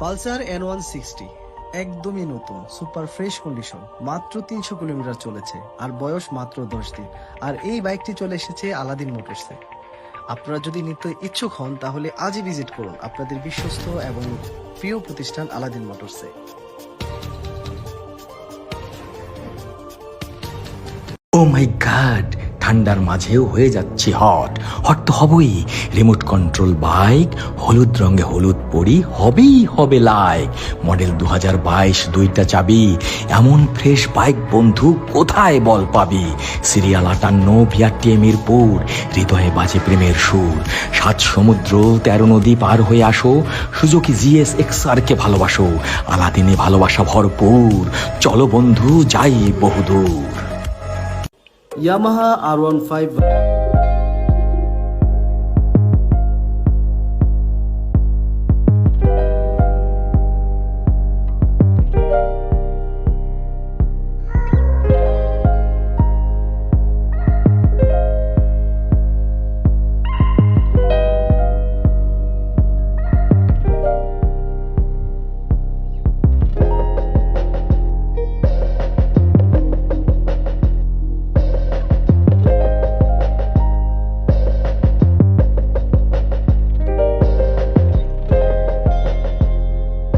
Pulsar N one sixty একদমই নতুন, super fresh condition মাত্র তিনশো কিলোমিটার চলেছে, আর বয়স মাত্র দশ দিন, আর এই বাইকটি চলে এসেছে আলাদিন মোটরসে আপনারা যদি নিতে ইচ্ছুক হন, তাহলে আজই ভিজিট করুন আপনাদের বিশ্বস্ত এবং প্রিয় প্রতিষ্ঠান আলাদিন মোটরসে ও মাই গড ঠান্ডার মাঝেও হয়ে যাচ্ছে হট। হট তো হবই। রিমোট কন্ট্রোল বাইক, হলুদ রঙে হলুদ পরি, হবেই হবে লাইক। মডেল দু হাজার বাইশ দুইটা চাবি। এমন ফ্রেশ বাইক বন্ধু কোথায় বল পাবি? সিরিয়াল আটান্ন ভিআরটিএ মিরপুর হৃদয়ে বাজে প্রেমের সুর। সাত সমুদ্র, তেরো নদী পার হয়ে আসো। সুজুকি জিএস এক্সআর কে ভালোবাসো। আলাদিনে ভালোবাসা ভরপুর। চলো বন্ধু, যাই বহুদূর। Yamaha R15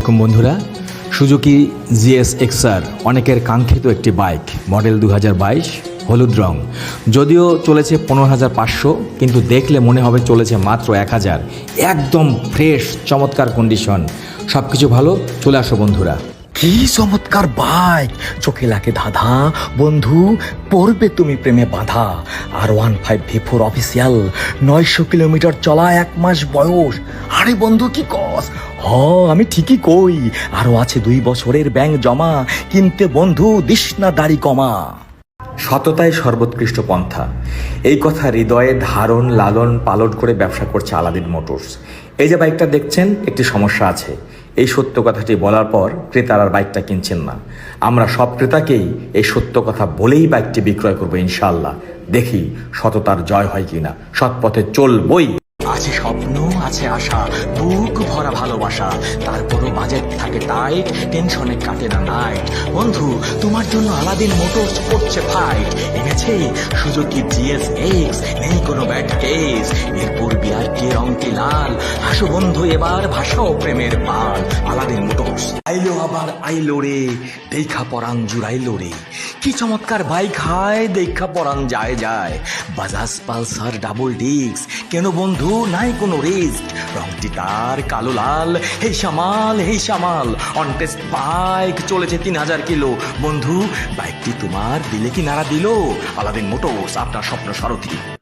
রকম বন্ধুরা। সুজুকি জিএস এক্সআর, অনেকের কাঙ্ক্ষিত একটি বাইক, মডেল দু হাজার বাইশ, হলুদ রং। যদিও চলেছে পনেরো হাজার পাঁচশো, কিন্তু দেখলে মনে হবে চলেছে মাত্র এক হাজার। একদম ফ্রেশ চমৎকার কন্ডিশন সব কিছু ভালো, চলে আসো বন্ধুরা। কি চমৎকার বাইক চোখে লাগে ধাঁধা। বন্ধু, পড়বে তুমি প্রেমে বাঁধা। R one five V four official নয়শো কিলোমিটার চলা এক মাস বয়স। আরে বন্ধু, কি কস? হ আমি ঠিকই কই। আরও আছে দুই বছরের ব্যাংক জমা। কিনতে বন্ধু, দিস না দাড়ি কমা। সততাই সর্বোৎকৃষ্ট পন্থা। এই কথা হৃদয়ে ধারণ, লালন, পালন করে ব্যবসা করছে আলাদিন মোটরস। এই যে বাইকটা দেখছেন, একটি সমস্যা আছে। এই সত্য কথাটি বলার পর ক্রেতার আর বাইকটা কিনছেন না। আমরা সব ক্রেতাকেই এই সত্য কথা বলেই বাইকটি বিক্রয় করব ইনশাল্লাহ দেখি সততার জয় হয় কিনা। সৎ পথে চলবই। আছে স্বপ্ন, আছে আশা, বুক ভরা ভালোবাসা। তারপরও বাজেট থাকে টাইট টেনশনে কাটে না নাইট বন্ধু, তোমার জন্য আলাদিন মোটরস করছে ফাইট এনেছে সুজুকি জিএস এক্স নেই কোনো ব্যাড কেস এরপর বিআর কে রংটি লাল? হাসো বন্ধু, এবার ভাষাও প্রেমের পাল। আলাদিন মোটরস আইলো আবার আইলো রে, দেখা পরান জুড়াইলো রে। কি চমৎকার বাইক হায়, দেখা পরান যায়। যায় বাজাজ পালসার ডাবল ডিস্ক কেন বন্ধু, নাই কোনো রিস্ক রংটি তার কালো লাল হেই সামাল হেই সামাল। অনটেস্ট বাইক চলেছে তিন হাজার কিলো। বন্ধু বাইকটি তোমার দিলে কি নাড়া দিল? আলাদিন মোটরস, আপনার স্বপ্ন সারথি।